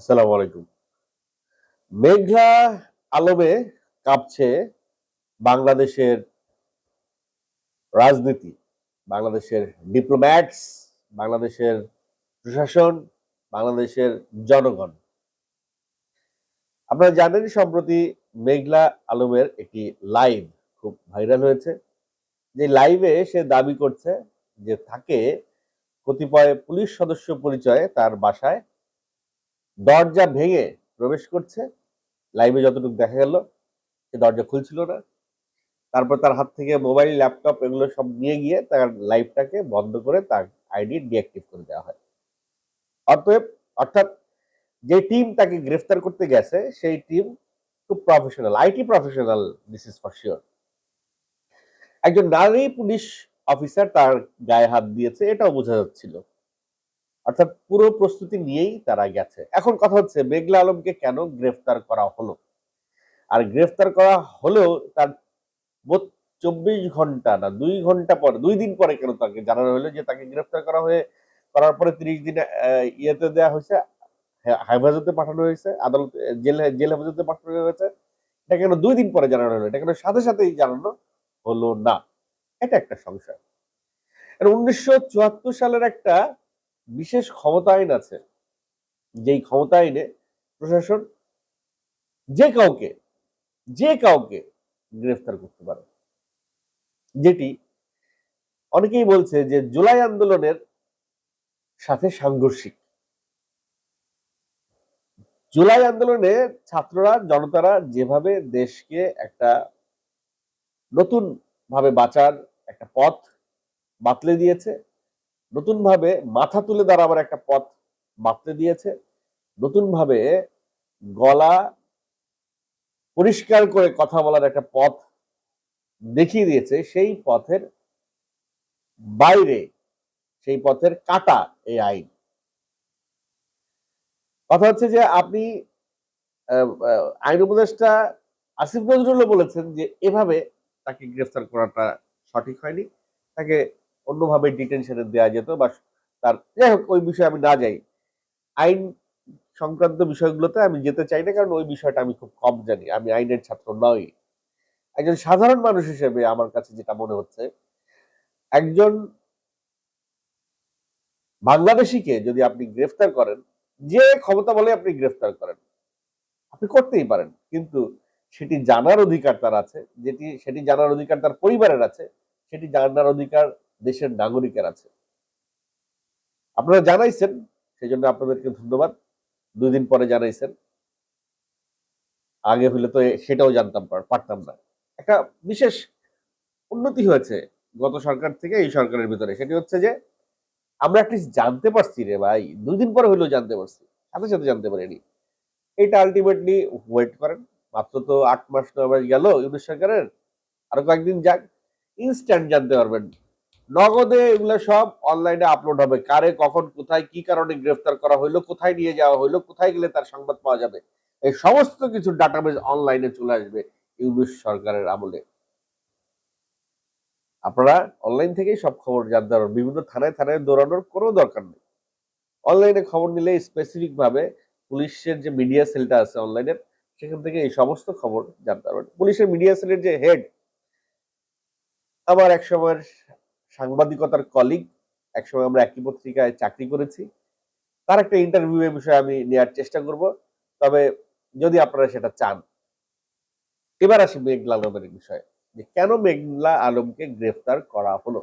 আসসালামু আলাইকুম। মেঘলা আলমে কাঁপছে বাংলাদেশের রাজনীতি, বাংলাদেশের ডিপ্লোম্যাটস বাংলাদেশের প্রশাসন, বাংলাদেশের জনগণ। আপনারা জানেন সম্প্রতি মেঘলা আলমের একটি লাইভ খুব ভাইরাল হয়েছে। যে লাইভে সে দাবি করছে যে তাকে কতিপয় পুলিশ সদস্য পরিচয়ে তার বাসায় দরজা ভেঙে প্রবেশ করছে। লাইভে যতটুকু দেখা গেল, সে দরজা খুলছিল না। তারপর তার হাত থেকে মোবাইল ল্যাপটপ এগুলো সব নিয়ে গিয়ে তার লাইভটাকে বন্ধ করে তার আইডি ডিঅ্যাক্টিভ করে দেওয়া হয়। অতএব, অর্থাৎ যে টিম তাকে গ্রেফতার করতে গেছে, সেই টিম খুব professional IT professional this is for sure একজন নারী পুলিশ অফিসার তার গায়ে হাত দিয়েছে, এটাও বোঝা যাচ্ছিল। অর্থাৎ পুরো প্রস্তুতি নিয়েই তারা গেছে। এখন কথা হচ্ছে, মেঘলা আলমকে কেন গ্রেফতার করা হলো? আর গ্রেফতার করা হলেও তার চব্বিশ ঘণ্টা না, দুই ঘণ্টা পরে, দুই দিন পরে কেন তাকে জানানো হলো যে তাকে গ্রেফতার করা হয়ে, করার পরে তিরিশ দিনে ইয়েতে দেওয়া হয়েছে হে- হেফাজতে পাঠানো হয়েছে, আদালত জেল জেল হেফাজতে পাঠানো হয়েছে। এটা কেন দুই দিন পরে জানানো হলো? এটা কেন সাথে সাথেই জানানো হলো না? এটা একটা সংশয়। উনিশশো চুয়াত্তর সালের একটা বিশেষ ক্ষমতা আইন আছে, যেই ক্ষমতা আইনে প্রশাসন যে কাউকে যে কাউকে গ্রেফতার করতে পারে। যেটি অনেকেই বলছে যে জুলাই আন্দোলনের সাথে সাংঘর্ষিক। জুলাই আন্দোলনে ছাত্ররা, জনতারা যেভাবে দেশকে একটা নতুন ভাবে বাঁচার একটা পথ বাতলে দিয়েছে নতুন ভাবে মাথা তুলে দাঁড়াবার একটা পথ বাতলে দিয়েছে। নতুন ভাবে গলা পরিষ্কার করে কথা বলার একটা পথ দেখিয়ে দিয়েছে। সেই পথের বাইরে, সেই পথের কাটা এই আইন। কথা হচ্ছে যে আপনি আইন উপদেষ্টা আসিফ নজরুলও বলেছেন যে এভাবে তাকে গ্রেফতার করাটা সঠিক হয়নি। তাকে অন্যভাবে ডিটেনশনে দেওয়া যেত বা তার, যাই হোক, ওই বিষয়ে আমি না যাই। আইন সংক্রান্ত বিষয়গুলোতে আমি যেতে চাই না, কারণ ওই বিষয়টা আমি খুব কম জানি। আমি আইনের ছাত্র নই। একজন সাধারণ মানুষ হিসেবে আমার কাছে যেটা মনে হচ্ছে, একজন বাংলাদেশিকে যদি আপনি গ্রেফতার করেন, যে ক্ষমতা বলে আপনি গ্রেফতার করেন, আপনি করতেই পারেন। কিন্তু সেটি জানার অধিকার তার আছে, যেটি, সেটি জানার অধিকার তার পরিবারের আছে, সেটি জানার অধিকার দেশের নাগরিকের আছে। আপনারা জানাইছেন সেই জন্য আপনাদেরকে ধন্যবাদ। দুই দিন পরে জানাইছেন। আগে হইলে তো সেটাও জানতাম পারতাম না। একটা বিশেষ উন্নতি হয়েছে গত সরকার থেকে এই সরকারের ভিতরে। সেটি হচ্ছে যে, আমরা অ্যাটলিস্ট জানতে পারছি রে ভাই, দুই দিন পরে হইলেও জানতে পারছি, সাথে সাথে জানতে পারিনি। এটা আলটিমেটলি ওয়েট করেন, মাত্র তো আট মাস, নয় মাস গেল ইউনিট সরকারের। আরও কয়েকদিন যাক ইনস্ট্যান্ট জানতে পারবেন। নগদে এগুলো সব অনলাইনে আপলোড হবে। কারে, কখন, কোথায়, কি কারণে গ্রেফতার করা হইল, কোথায় নিয়ে যাওয়া হইল, কোথায় গেলে তার সংবাদ পাওয়া যাবে, এই সমস্ত কিছু ডাটাবেজ অনলাইনে চলে আসবে ইউনিশ সরকারের আমলে। আপনারা অনলাইন থেকেই সব খবর জানতে পারবেন। বিভিন্ন থানায় থানায় দৌড়ানোর কোনো দরকার নেই। অনলাইনে খবর নিলে স্পেসিফিক ভাবে পুলিশের যে মিডিয়া সেলটা আছে অনলাইনের সেখান থেকে এই সমস্ত খবর জানতে পারবেন। পুলিশের মিডিয়া সেলের যে হেড আমার এক সময়ের সাংবাদিকতার কলিগ একসময় আমরা একই পত্রিকায় চাকরি করেছি। তার একটা ইন্টারভিউ এর বিষয়ে আমি নেওয়ার চেষ্টা করব, তবে যদি আপনারা সেটা চান। এবার আসি মেঘলা আলমের বিষয়ে, যে কেন মেঘলা আলমকে গ্রেফতার করা হলো?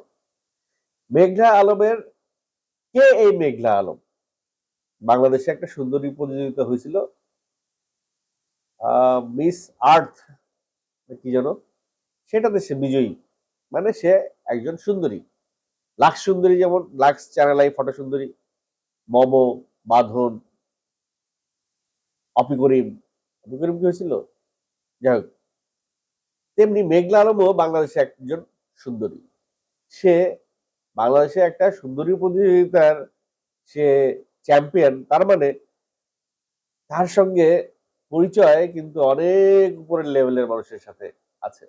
মেঘলা আলমের, কে এই মেঘলা আলম? বাংলাদেশে একটা সুন্দরী প্রতিযোগিতা হয়েছিল মিস আর্থ, কি যেন? সেটাতে সে বিজয়ী মানে সে একজন সুন্দরী। লাক্স সুন্দরী যেমন লাক্স চ্যানেল আই, ফটো সুন্দরী, মমো বাঁধন অপি করিম। অপি করিম কি হয়েছিল? যাই হোক, তেমনি মেঘলা আলমও বাংলাদেশে একজন সুন্দরী। সে বাংলাদেশে একটা সুন্দরী প্রতিযোগিতার সে চ্যাম্পিয়ন তার মানে তার সঙ্গে পরিচয় কিন্তু অনেক উপরের লেভেলের মানুষের সাথে আছে।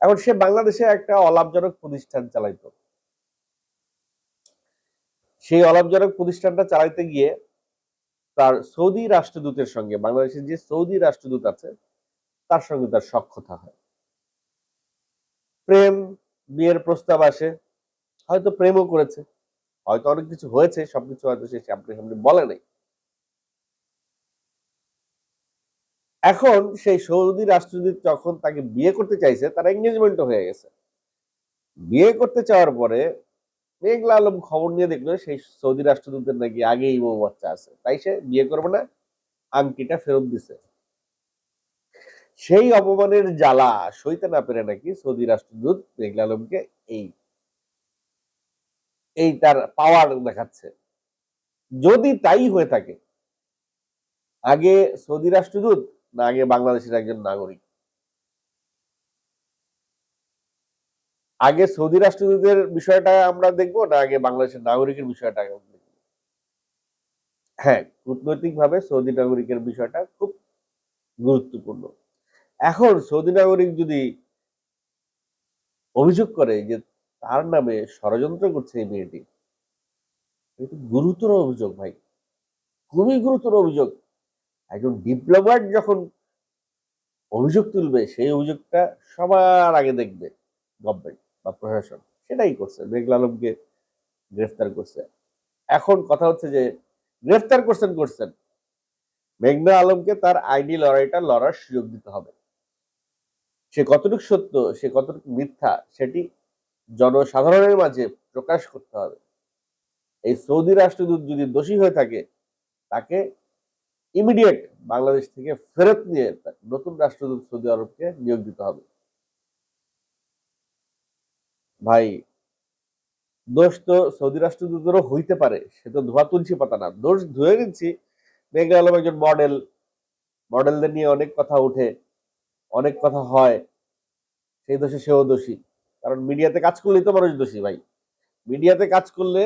এখন সে বাংলাদেশে একটা অলাভজনক প্রতিষ্ঠান চালাইতো। সেই অলাভজনক প্রতিষ্ঠানটা চালাইতে গিয়ে তার সৌদি রাষ্ট্রদূতের সঙ্গে, বাংলাদেশের যে সৌদি রাষ্ট্রদূত আছে, তার সঙ্গে তার সক্ষতা হয়। প্রেম, বিয়ের প্রস্তাব আসে, হয়তো প্রেমও করেছে, হয়তো অনেক কিছু হয়েছে, সবকিছু হয়তো সে সামনে সামনে বলে নাই। এখন সেই সৌদি রাষ্ট্রদূত যখন তাকে বিয়ে করতে চাইছে, তার এঙ্গেজমেন্ট হয়ে গেছে। বিয়ে করতে চাওয়ার পরে মেঘলা আলম খবর নিয়ে দেখল সেই সৌদি রাষ্ট্রদূতের নাকি আগেই বউ বাচ্চা আছে। তাই সে বিয়ে করবে না, আংটিটা ফেরত দিছে। সেই অপমানের জ্বালা সইতে না পেরে নাকি সৌদি রাষ্ট্রদূত মেঘলা আলমকে এই এই তার পাওয়ার দেখাচ্ছে। যদি তাই হয়ে থাকে, আগে সৌদি রাষ্ট্রদূত না, আগে বাংলাদেশের একজন নাগরিক। আগে সৌদি রাষ্ট্রদূতের বিষয়টা আমরা দেখব না, আগে বাংলাদেশের নাগরিকের বিষয়টা হ্যাঁ কূটনৈতিক ভাবে সৌদি নাগরিকের বিষয়টা খুব গুরুত্বপূর্ণ। এখন সৌদি নাগরিক যদি অভিযোগ করে যে তার নামে ষড়যন্ত্র করছে এই মেয়েটি গুরুতর অভিযোগ ভাই, খুবই গুরুতর অভিযোগ। একজন ডিপ্লোম্যাট যখন অভিযোগ তুলবে, সেই অভিযোগটা সবার আগে দেখবে গভর্নমেন্ট বা প্রশাসন। সেটাই করছে, মেঘলা আলমকে গ্রেফতার করছে। এখন কথা হচ্ছে যে, গ্রেফতার করছেন করছেন। মেঘনা আলমকে তার আইনি লড়াইটা লড়ার সুযোগ দিতে হবে। সে কতটুকু সত্য, সে কতটুকু মিথ্যা, সেটি জনসাধারণের মাঝে প্রকাশ করতে হবে। এই সৌদি রাষ্ট্রদূত যদি দোষী হয়ে থাকে, তাকে ইমিডিয়েট বাংলাদেশ থেকে ফেরত নিয়ে নতুন রাষ্ট্রদূত সৌদি আরবকে নিয়োগ দিতে হবে। ভাই, দোষ তো সৌদি রাষ্ট্রদূতেরও হইতে পারে, সে তো ধোয়া তুলছি পাতা না। দোষ ধুয়ে নিচ্ছি। মেঘনা আলম একজন মডেল মডেলদের নিয়ে অনেক কথা উঠে অনেক কথা হয়। সেই দোষে সেও দোষী। কারণ মিডিয়াতে কাজ করলেই তো মানুষ দোষী ভাই। মিডিয়াতে কাজ করলে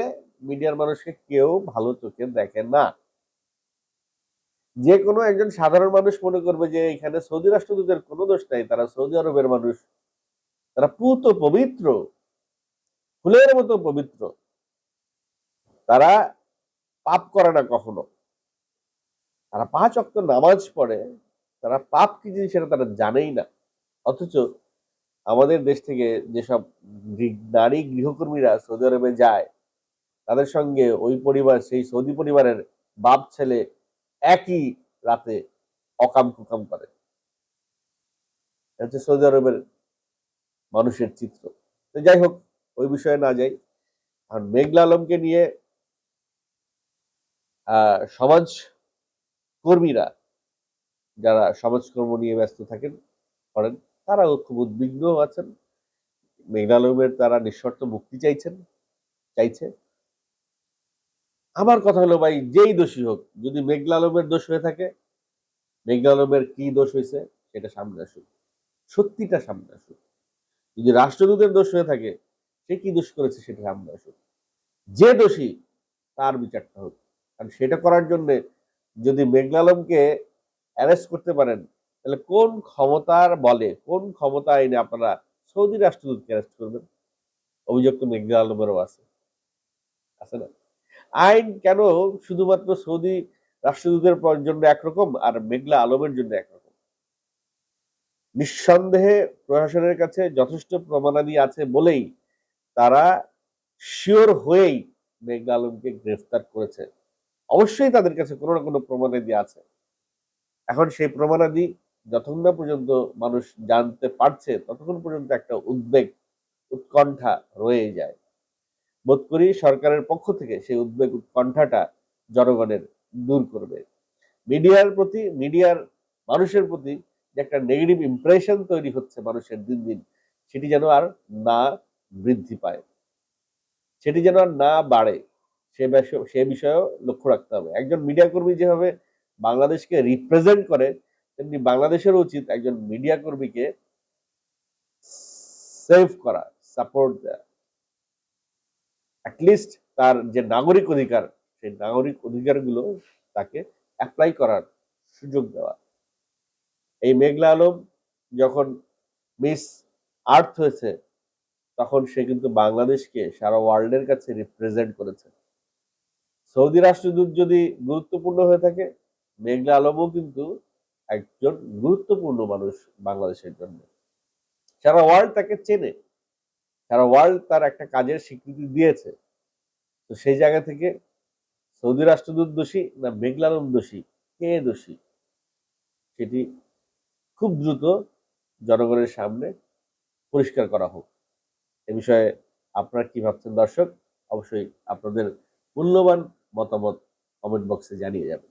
মিডিয়ার মানুষকে কেউ ভালো চোখে দেখে না। যে কোনো একজন সাধারণ মানুষ মনে করবে যে এখানে সৌদি রাষ্ট্রদূতের কোনো দোষ নাই, তারা সৌদি আরবের মানুষ। তারা পুত পবিত্র, ফুলের মতো পবিত্র। তারা পাপ করে না কখনো। তারা পাঁচ অক্ত নামাজ পড়ে, তারা পাপ কি জিনিস সেটা তারা জানেই না। অথচ আমাদের দেশ থেকে যেসব নারী গৃহকর্মীরা সৌদি আরবে যায়, তাদের সঙ্গে ওই পরিবার, সেই সৌদি পরিবারের বাপ ছেলে একই রাতে অকাম কুকাম করে। হচ্ছে সৌদি আরবের মানুষের চিত্র। তো যাই হোক, ওই বিষয়ে না যাই। আর মেঘলা আলমকে নিয়ে সমাজ কর্মীরা যারা সমাজকর্ম নিয়ে ব্যস্ত থাকেন, করেন, তারাও খুব উদ্বিগ্ন আছেন। মেঘলা আলমের তারা নিঃশর্ত মুক্তি চাইছেন, চাইছে। আমার কথা হলো ভাই, যেই দোষী হোক, যদি মেঘলা আলমের দোষ হয়ে থাকে মেঘলা আলমের কি দোষ হয়েছে সেটা সামনে আসুক, সত্যিটা সামনে আসুক। যদি রাষ্ট্রদূতের দোষ হয়ে থাকে, সে কি দোষ করেছে সেটা সামনে আসুক। যে দোষী, তার বিচারটা হোক। কারণ সেটা করার জন্যে যদি মেঘলা আলমকে অ্যারেস্ট করতে পারেন, তাহলে কোন ক্ষমতার বলে, কোন ক্ষমতা আইনে আপনারা সৌদি রাষ্ট্রদূতকে অ্যারেস্ট করবেন? অভিযোগ তো মেঘলা আলমেরও আছে। আছে না? আইন কেন শুধুমাত্র সৌদি রাষ্ট্রদূতের জন্য একরকম আর মেঘলা আলমের জন্য একরকম? নিঃসন্দেহে প্রশাসনের কাছে যথেষ্ট প্রমাণাদি আছে বলেই তারা শিওর হয়েই মেঘলা আলমকে গ্রেফতার করেছে। অবশ্যই তাদের কাছে কোনো না কোনো প্রমাণাদি আছে। এখন সেই প্রমাণাদি যতক্ষণ না পর্যন্ত মানুষ জানতে পারছে, ততক্ষণ পর্যন্ত একটা উদ্বেগ, উৎকণ্ঠা রয়ে যায়। বোধ করি সরকারের পক্ষ থেকে সেই উদ্বেগ উৎকণ্ঠাটা জনগণের দূর করবে। মিডিয়ার প্রতি, মিডিয়ার মানুষের প্রতি যে একটা নেগেটিভ ইমপ্রেশন তৈরি হচ্ছে মানুষের দিন দিন, সেটি যেন আর না বৃদ্ধি পায়। সেটি যেন আর না বাড়ে, সে সে বিষয়েও লক্ষ্য রাখতে হবে। একজন মিডিয়া কর্মী যেভাবে বাংলাদেশকে রিপ্রেজেন্ট করে, তেমনি বাংলাদেশের উচিত একজন মিডিয়া কর্মীকে সেভ করা সাপোর্ট দেওয়া অ্যাটলিস্ট তার যে নাগরিক অধিকার, সেই নাগরিক অধিকারগুলো তাকে অ্যাপ্লাই করার সুযোগ দেওয়া। এই মেঘলা আলম যখন মিস আর্থ হয়েছে, তখন সে কিন্তু বাংলাদেশকে সারা ওয়ার্ল্ডের কাছে রিপ্রেজেন্ট করেছে। সৌদি রাষ্ট্রদূত যদি গুরুত্বপূর্ণ হয়ে থাকে, মেঘলা আলমও কিন্তু একজন গুরুত্বপূর্ণ মানুষ বাংলাদেশের জন্য। সারা ওয়ার্ল্ড তাকে চেনে। সারা ওয়ার্ল্ড তার একটা কাজের স্বীকৃতি দিয়েছে। তো সেই জায়গা থেকে সৌদি রাষ্ট্রদূত দোষী না মেঘলা দোষী, কে দোষী? সেটি খুব দ্রুত জনগণের সামনে পরিষ্কার করা হোক। এ বিষয়ে আপনারা কি ভাবছেন দর্শক? অবশ্যই আপনাদের মূল্যবান মতামত কমেন্ট বক্সে জানিয়ে যাবেন।